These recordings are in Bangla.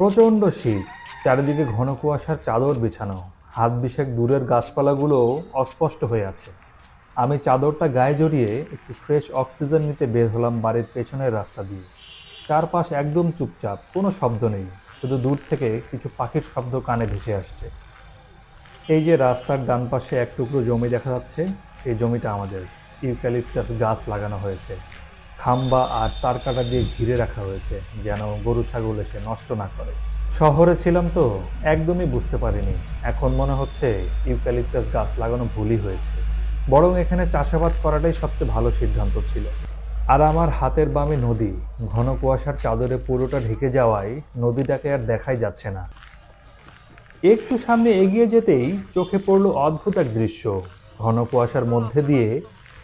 প্রচণ্ড শীত, চারিদিকে ঘন কুয়াশার চাদর বিছানো, হাত বিশেক দূরের গাছপালাগুলোও অস্পষ্ট হয়ে আছে। আমি চাদরটা গায়ে জড়িয়ে একটু ফ্রেশ অক্সিজেন নিতে বের হলাম বাড়ির পেছনের রাস্তা দিয়ে। চারপাশ একদম চুপচাপ, কোনো শব্দ নেই, শুধু দূর থেকে কিছু পাখির শব্দ কানে ভেসে আসছে। এই যে রাস্তার ডান পাশে এক টুকরো জমি দেখা যাচ্ছে, এই জমিটা আমাদের ইউক্যালিপটাস গাছ লাগানো হয়েছে। খাম্বা আর তার কাটা দিয়ে ঘিরে রাখা হয়েছে, যেন গরু ছাগল এসে নষ্ট না করে। শহরে ছিলাম তো, একদমই বুঝতে পারিনি। এখন মনে হচ্ছে ইউক্যালিপটাস গাছ লাগানো ভুলই হয়েছে। বরং এখানে চাষাবাদ করাটাই সবচেয়ে ভালো সিদ্ধান্ত ছিল। আর আমার হাতের বামে নদী, ঘন কুয়াশার চাদরে পুরোটা ঢেকে যাওয়ায় নদীটাকে আর দেখাই যাচ্ছে না। একটু সামনে এগিয়ে যেতেই চোখে পড়ল অদ্ভুত এক দৃশ্য। ঘন কুয়াশার মধ্যে দিয়ে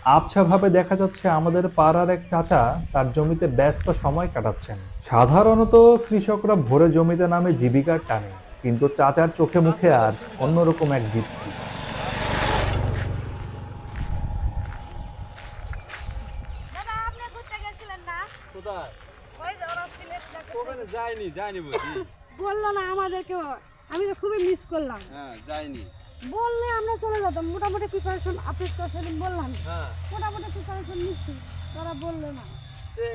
আবছাভাবে দেখা যাচ্ছে আমাদের পাড়ার এক চাচা তার জমিতে ব্যস্ত সময় কাটাচ্ছেন। সাধারণত কৃষকরা ভোরে জমিতে নামে জীবিকার টানে কিন্তু চাচার চোখে মুখে আজ অন্যরকম এক দীপ্তি। দাদা আপনি ঘুরতে গেছিলেন না? কোথায়? ওই যে ওরা সিলেট না কোথায়? ওখানে যাইনি যাইনি বুঝি বলল না আমাদেরকে আমি তো খুবই মিস করলাম। হ্যাঁ যাইনি। বললে আমরা চলে যেতাম। মোটামুটি প্রিপারেশন আপনি তো সেদিন বললাম। হ্যাঁ। মোটামুটি প্রিপারেশন নিচ্ছি। তারা বলল না। তে,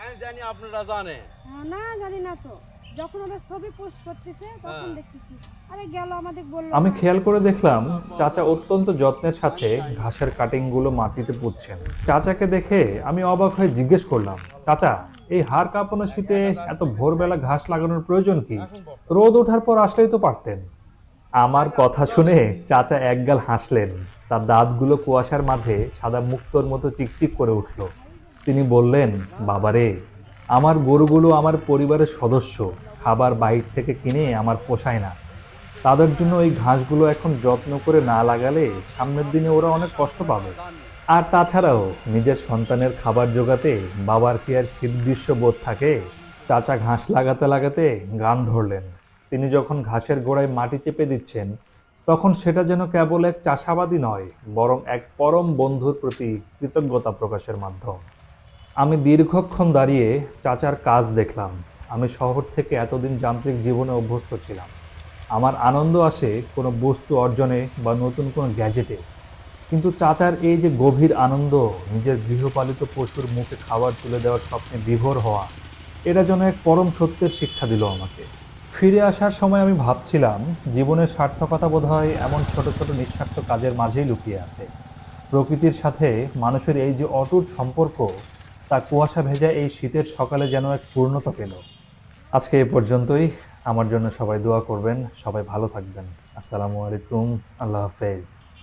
আমি জানি আপনারা জানে। হ্যাঁ, না জানি না তো। যখন ওরা ছবি পোস্ট করতেছে তখন হ্যাঁ। দেখতেছি। আরে গেল আমাদের বলল। আমি খেয়াল করে দেখলাম চাচা অত্যন্ত যত্নের সাথে ঘাসের কাটিংগুলো মাটিতে পুঁতছেন। চাচাকে দেখে আমি অবাক হয়ে জিজ্ঞেস করলাম চাচা এই হাড় কাঁপানো শীতে এত ভোরবেলা ঘাস লাগানোর প্রয়োজন কি? রোদ ওঠার পর আসলেই তো পারতেন। আমার কথা শুনে চাচা একগাল হাসলেন। তার দাঁতগুলো কুয়াশার মাঝে সাদা মুক্তোর মতো চিকচিক করে উঠল। তিনি বললেন, বাবারে, আমার গরুগুলো আমার পরিবারের সদস্য। খাবার বাইর থেকে কিনে আমার পোষায় না। তাদের জন্য এই ঘাসগুলো এখন যত্ন করে না লাগালে সামনের দিনে ওরা অনেক কষ্ট পাবে। আর তাছাড়াও, নিজের সন্তানের খাবার জোগাতে বাবার কি আর শীত গ্রীষ্ম বোধ থাকে? চাচা ঘাস লাগাতে লাগাতে গান ধরলেন। তিনি যখন ঘাসের গোড়ায় মাটি চেপে দিচ্ছেন, তখন সেটা যেন কেবল এক চাষাবাদই নয়, বরং এক পরম বন্ধুর প্রতি কৃতজ্ঞতা প্রকাশের মাধ্যম। আমি দীর্ঘক্ষণ দাঁড়িয়ে চাচার কাজ দেখলাম। আমি শহর থেকে এতদিন যান্ত্রিক জীবনে অভ্যস্ত ছিলাম। আমার আনন্দ আসে কোনো বস্তু অর্জনে বা নতুন কোনো গ্যাজেটে। কিন্তু চাচার এই যে গভীর আনন্দ, নিজের গৃহপালিত পশুর মুখে খাবার তুলে দেওয়ার স্বপ্নে বিভোর হওয়া, এটা যেন এক পরম সত্যের শিক্ষা দিল আমাকে। ফিরে আসার সময় আমি ভাবছিলাম, জীবনের সার্থকতা বোধ হয় এমন ছোট ছোট নিঃস্বার্থ কাজের মাঝেই লুকিয়ে আছে। প্রকৃতির সাথে মানুষের এই যে অটুট সম্পর্ক, তা কুয়াশা ভেজা এই শীতের সকালে যেন এক পূর্ণতা পেল। আজকে এ পর্যন্তই। আমার জন্য সবাই দোয়া করবেন। সবাই ভালো থাকবেন। আসসালামু আলাইকুম। আল্লাহ হাফেজ।